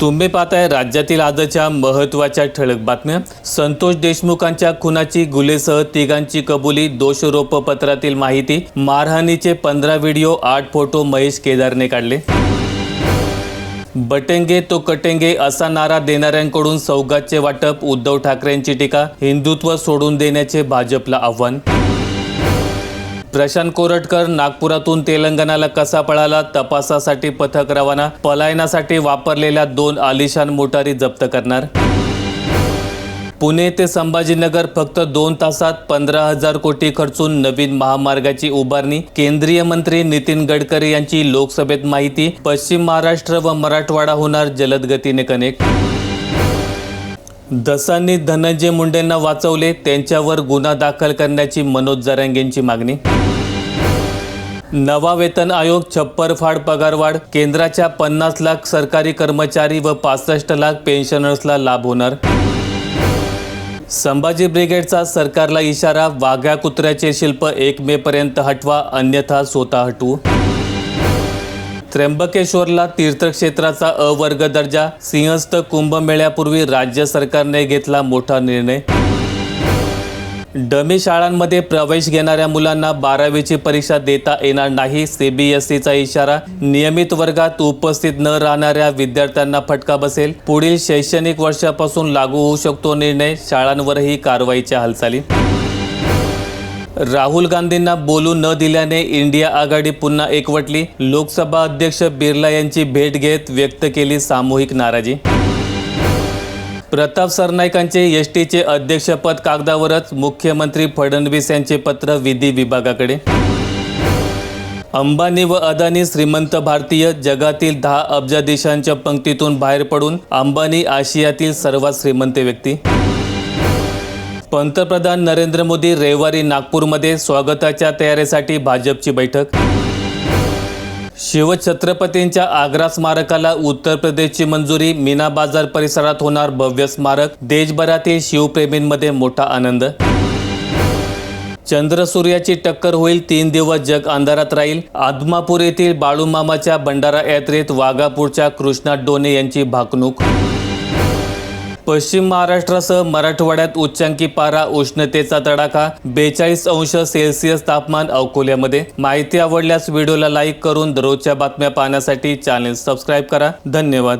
तुम्ही पाहताय राज्यातील आजच्या महत्त्वाच्या ठळक बातम्या. संतोष देशमुखांच्या खुनाची गुलेसह तिघांची कबुली दोषरोप पत्रातील माहिती मारहाणीचे पंधरा व्हिडिओ आठ फोटो महेश केदारने काढले. बटेंगे तो कटेंगे असा नारा देणाऱ्यांकडून सौगातचे वाटप उद्धव ठाकरेंची टीका हिंदुत्व सोडून देण्याचे भाजपला आव्हान. प्रशांत कोरटकर नागपुरातून तेलंगणाला कसा पळाला? तपासासाठी पथक रवाना पलायनासाठी वापरलेल्या दोन आलिशान मोटारी जप्त करणार? पुणे ते संभाजीनगर फक्त दोन तासात पंधरा हजार कोटी खर्चून नवीन महामार्गाची उभारणी केंद्रीय मंत्री नितीन गडकरी यांची लोकसभेत माहिती पश्चिम महाराष्ट्र व मराठवाडा होणार जलद गतीने कनेक्ट. दसांनी धनंजय मुंडेंना वाचवले त्यांच्यावर गुन्हा दाखल करण्याची मनोज जरांगेंची मागणी. नवा वेतन आयोग छप्परफाड पगारवाढ केंद्राच्या पन्नास लाख सरकारी कर्मचारी व पासष्ट लाख पेन्शनर्सला लाभ होणार. संभाजी ब्रिगेडचा सरकारला इशारा वाघ्या कुत्र्याचे शिल्प एक मे पर्यंत हटवा अन्यथा स्वतः हटवू. त्र्यंबकेश्वरला तीर्थक्षेत्राचा अवर्ग दर्जा सिंहस्थ कुंभमेळ्यापूर्वी राज्य सरकारने घेतला मोठा निर्णय. डमी शाळांमध्ये प्रवेश घेणाऱ्या मुलांना बारावीची परीक्षा देता येणार नाही. सीबीएसईचा इशारा नियमित वर्गात उपस्थित न राहणाऱ्या विद्यार्थ्यांना फटका बसेल. पुढील शैक्षणिक वर्षापासून लागू होऊ शकतो निर्णय. शाळांवरही कारवाईच्या हालचाली. राहुल गांधींना बोलू न दिल्याने इंडिया आघाडी पुन्हा एकवटली. लोकसभा अध्यक्ष बिर्ला यांची भेट घेत व्यक्त केली सामूहिक नाराजी. प्रताप सरनाईकांचे एस टीचे अध्यक्षपद कागदावरच मुख्यमंत्री फडणवीस यांचे पत्र विधी विभागाकडे. अंबानी व अदानी श्रीमंत भारतीय जगातील दहा अब्जाधीशांच्या पंक्तीतून बाहेर पडून अंबानी आशियातील सर्वात श्रीमंत व्यक्ती. पंतप्रधान नरेंद्र मोदी रविवारी नागपूरमध्ये स्वागताच्या तयारीसाठी भाजपची बैठक. शिवछत्रपतींच्या आग्रा स्मारकाला उत्तर प्रदेशची मंजुरी मीना बाजार परिसरात होणार भव्य स्मारक देशभरातील शिवप्रेमींमध्ये मोठा आनंद. चंद्रसूर्याची टक्कर होईल तीन दिवस जग अंधारात राहील. आदमापूर येथील बाळूमामाच्या भंडारा यात्रेत वाघापूरच्या कृष्णा डोने यांची भाकणूक. पश्चिम महाराष्ट्रासह मराठवाड्यात उच्चांकी पारा उष्णतेचा तडाखा बेचाळीस अंश सेल्सिअस तापमान अकोल्यामध्ये. माहिती आवडल्यास व्हिडिओला लाईक करून दररोजच्या बातम्या पाहण्यासाठी चॅनेल सबस्क्राईब करा. धन्यवाद.